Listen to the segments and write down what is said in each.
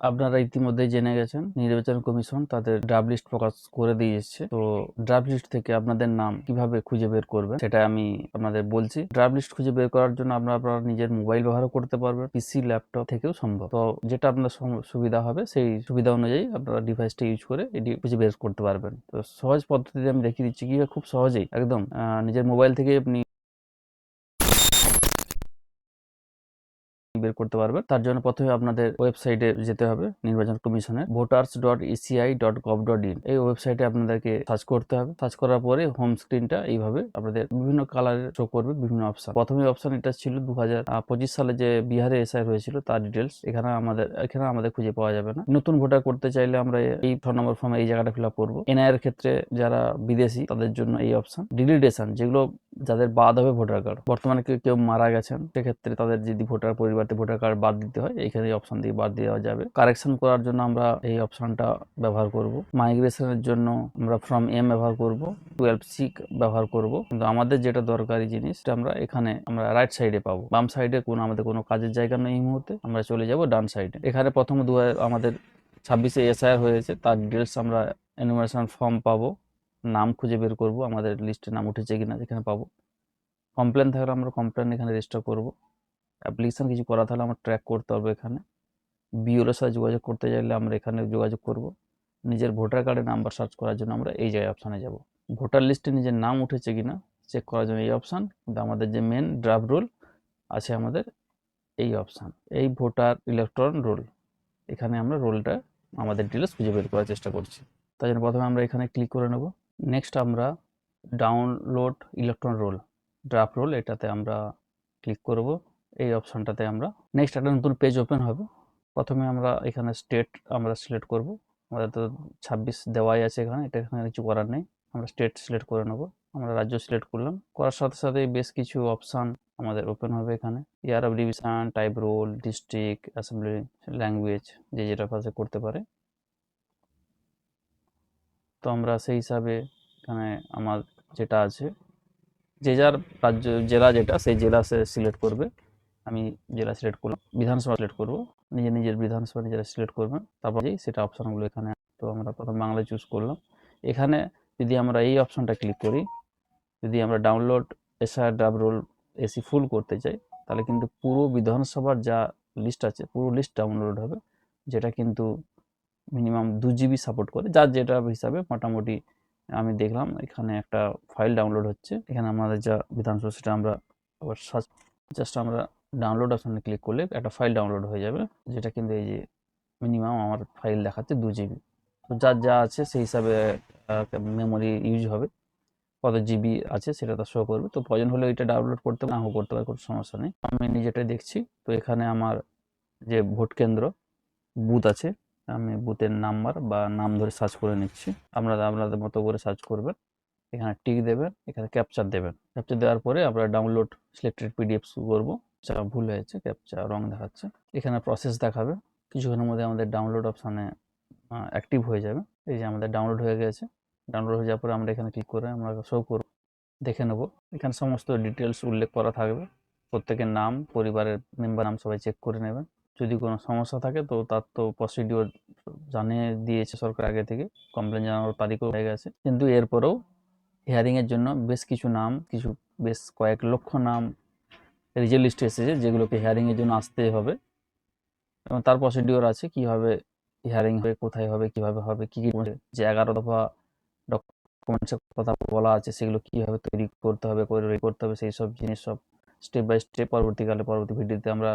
আপনারা ইতিমধ্যে জেনে গেছেন, নির্বাচন কমিশন তাদের ড্রাফট লিস্ট প্রকাশ করে দিয়ে এসেছে তো ড্রাফট লিস্ট থেকে আপনাদের নাম কীভাবে খুঁজে বের করবেন, সেটা আমি আপনাদের বলছি। ড্রাফট লিস্ট খুঁজে বের করার জন্য আপনারা আপনারা নিজের মোবাইল ব্যবহার করতে পারবেন পিসি ল্যাপটপ থেকেও সম্ভব। তো যেটা আপনার সুবিধা হবে, সেই সুবিধা অনুযায়ী আপনারা ডিভাইসটা ইউজ করে এটি খুঁজে বের করতে পারবেন। তো সহজ পদ্ধতিতে আমি দেখিয়ে দিচ্ছি কীভাবে খুব সহজেই, একদম নিজের মোবাইল থেকে আপনি বের করতে পারবেন তার জন্য প্রথমে আপনাদের ওয়েবসাইটে যেতে হবে, নির্বাচন কমিশনের voters dot ECI dot gov dot in এই ওয়েবসাইটে আপনাদেরকে সার্চ করতে হবে। সার্চ করার পরে হোম স্ক্রিনটা এইভাবে আপনাদের বিভিন্ন কালারের শো করবে, বিভিন্ন অপশন প্রথমে অপশন এটা ছিল দু হাজার পঁচিশ সালে যে বিহারে এসআই হয়েছিল, তার ডিটেলস এখানে আমাদের এখানে আমাদের খুঁজে পাওয়া যাবে না। নতুন ভোটার করতে চাইলে আমরা এই ফোন নম্বর ফর্মে এই জায়গাটা ফিল আপ করব। এনআইয়ের ক্ষেত্রে যারা বিদেশি, তাদের জন্য এই অপশন ডিলিটেশন যেগুলো যাদের বাদ হবে ভোটার কার্ড। বর্তমানে কেউ কেউ মারা গেছেন, সেক্ষেত্রে তাদের যদি ভোটার পরিবর্তে ভোটার কার্ড বাদ দিতে হয় এখানে এই অপশন দিয়ে বাদ দেওয়া যাবে। কারেকশন করার জন্য আমরা এই অপশানটা ব্যবহার করব। মাইগ্রেশনের জন্য আমরা ফ্রম এম ব্যবহার করব টুয়েলভ সিক ব্যবহার করব। কিন্তু আমাদের যেটা দরকারি জিনিস আমরা এখানে আমরা রাইট সাইডে পাবো। বাম সাইডে কোনো, আমাদের কোনো কাজের জায়গা নেই এই মুহূর্তে, আমরা চলে যাব ডান সাইডে এখানে প্রথম দু হাজার- আমাদের ছাব্বিশে এসআইআর হয়েছে, তার ডিটেলস আমরা এনিমেশন ফর্ম পাবো। নাম খুঁজে বের করব, আমাদের লিস্টে নাম উঠেছে কিনা এখানে পাবো। কমপ্লেন থাকলে আমরা কমপ্লেন এখানে রেজিস্টার করব। অ্যাপ্লিকেশন কিছু করা থাকলে আমরা ট্র্যাক করতে হবে এখানে। বিওলের সাথে যোগাযোগ করতে চাইলে আমরা এখানে যোগাযোগ করব। নিজের ভোটার কার্ডের নাম্বার সার্চ করার জন্য আমরা এই জায়গায় অপশানে যাব। ভোটার লিস্টে নিজের নাম উঠেছে কিনা চেক করার জন্য এই অপশান কিন্তু আমাদের যে মেন ড্রাফট রোল আছে আমাদের এই অপশান এই ভোটার ইলেকট্রন রোল এখানে আমরা রোলটা আমাদের ডিটেলস খুঁজে বের করার চেষ্টা করছি। তাই জন্য প্রথমে আমরা এখানে ক্লিক করে নেব। নেক্সট আমরা download electron roll draft roll এটাতে আমরা ক্লিক করব। এই অপশানটাতে আমরা নেক্সট একটা নতুন পেজ ওপেন হবে। প্রথমে আমরা এখানে স্টেট আমরা সিলেক্ট করব। আমাদের তো ছাব্বিশ দেওয়াই আছে এখানে, এটা এখানে কিছু করার নেই। আমরা স্টেট সিলেক্ট করে নেব। আমরা রাজ্য সিলেক্ট করলাম। করার সাথে সাথে বেশ কিছু অপশান আমাদের ওপেন হবে এখানে। Year of division type roll district assembly language যে যেটা পাশে করতে পারে। তো আমরা সেই হিসাবে এখানে আমার যেটা আছে, যে যার রাজ্য, জেলা যেটা, সেই জেলা সে সিলেক্ট করবে। আমি জেলা সিলেক্ট করলাম, বিধানসভা সিলেক্ট করব। নিজের নিজের বিধানসভা নিজেরা সিলেক্ট করবেন তারপর সেটা অপশানগুলো এখানে তো আমরা প্রথম বাংলা চুজ করলাম। এখানে যদি আমরা এই অপশানটা ক্লিক করি, যদি আমরা ডাউনলোড এসআর ডাব রোল এসি ফুল করতে চাই, তাহলে কিন্তু পুরো বিধানসভার যা লিস্ট আছে, পুরো লিস্ট ডাউনলোড হবে। যেটা কিন্তু মিনিমাম দু জিবি সাপোর্ট করে, যার যেটা হিসাবে মোটামুটি আমি দেখলাম, এখানে একটা ফাইল ডাউনলোড হচ্ছে। এখানে আমাদের যা বিধানসভা, সেটা আমরা আবার সার্চ জাস্ট আমরা ডাউনলোড অপশানে ক্লিক করলে একটা ফাইল ডাউনলোড হয়ে যাবে, যেটা কিন্তু এই যে মিনিমাম আমার ফাইল দেখাচ্ছে দু জিবি তো যার যা আছে, সেই হিসাবে মেমোরি ইউজ হবে। কত জিবি আছে, সেটা তো শো করবে। তো প্রয়োজন হলে এটা ডাউনলোড করতে নাও করতে পারে, কোনো সমস্যা নেই। আমি নিজেটা দেখছি। তো এখানে আমার যে ভোট কেন্দ্র বুথ আছে। আমি বুথের নাম্বার বা নাম ধরে সার্চ করে নিচ্ছি। আপনারা আপনাদের মতো করে সার্চ করবেন। এখানে টিক দেবেন, এখানে ক্যাপচার দেবেন। ক্যাপচার দেওয়ার পরে আমরা ডাউনলোড সিলেক্টেড পিডিএফ করব। যা ভুল হয়েছে ক্যাপচা রং দেখাচ্ছে। এখানে প্রসেস দেখাবে। কিছুক্ষণের মধ্যে আমাদের ডাউনলোড অপশানে অ্যাক্টিভ হয়ে যাবে। এই যে আমাদের ডাউনলোড হয়ে গেছে। ডাউনলোড হয়ে যাওয়ার পরে আমরা এখানে ক্লিক করে আমরা শো করব। দেখে নেব। এখানে সমস্ত ডিটেলস উল্লেখ করা থাকবে। প্রত্যেকের নাম, পরিবারের মেম্বার নাম সবাই চেক করে নেবেন। যদি কোনো সমস্যা থাকে, তো তার তো প্রসিডিওর জানিয়ে দিয়েছে সরকার আগে থেকে। কমপ্লেন জানানোর তারিখও হয়ে গেছে। কিন্তু এরপরেও হিয়ারিংয়ের জন্য বেশ কিছু নাম, কিছু বেশ কয়েক লক্ষ নাম রিজেল লিস্টে এসেছে, যেগুলোকে হিয়ারিংয়ের জন্য আসতে হবে। এবং তার প্রসিডিওর আছে, কীভাবে হিয়ারিং হবে, কোথায় হবে, কীভাবে হবে, কী কী যে এগারো দফা ডকুমেন্টসের কথা বলা আছে, সেগুলো কীভাবে তৈরি করতে হবে, করে করতে হবে, সেই সব জিনিস সব স্টেপ বাই স্টেপ পরবর্তীকালে, পরবর্তী ভিডিওতে আমরা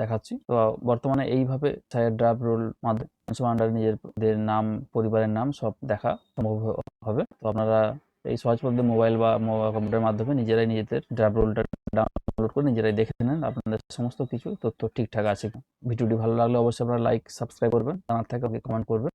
দেখাচ্ছি। তো বর্তমানে এইভাবে ছায়ের ড্রাপ রোল মাধ্যমে নিজেদের নাম, পরিবারের নাম সব দেখা সম্ভব হবে। তো আপনারা এই সহজ পদ্ধতি মোবাইল বা কম্পিউটারের মাধ্যমে নিজেরাই নিজেদের ড্রাপ রোলটা ডাউনলোড করে নিজেরাই দেখে নেন আপনাদের সমস্ত কিছু তথ্য ঠিকঠাক আছে ভিডিওটি ভালো লাগলে অবশ্যই আপনারা লাইক সাবস্ক্রাইব করবেন। জানার থাকে কমেন্ট করবেন।